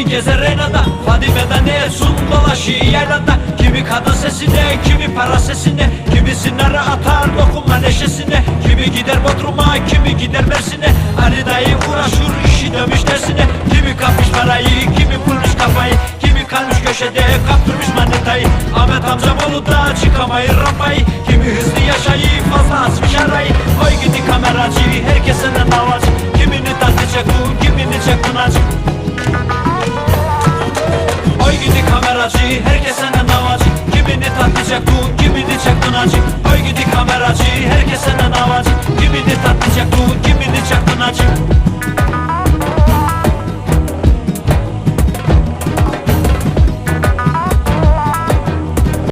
Kimi gezer Reyna'da Fadime'den Esun dolaşıyor yaylada Kimi kadın sesine, kimi para sesine Kimisinlere atar dokunma neşesine. Kimi gider Bodrum'a, kimi gider Mersin'e. Ali dayı uğraşır işi dönmüş tersine Kimi kapmış parayı, kimi bulmuş kafayı. Kimi kalmış köşede kaptırmış manitayı. Ahmet amcam da çıkamayır rampayı kameracı Herkes senden davacı Kimini takacak bu kimini çaktın acı Öy gidi kameracı Herkes senden davacı Kimi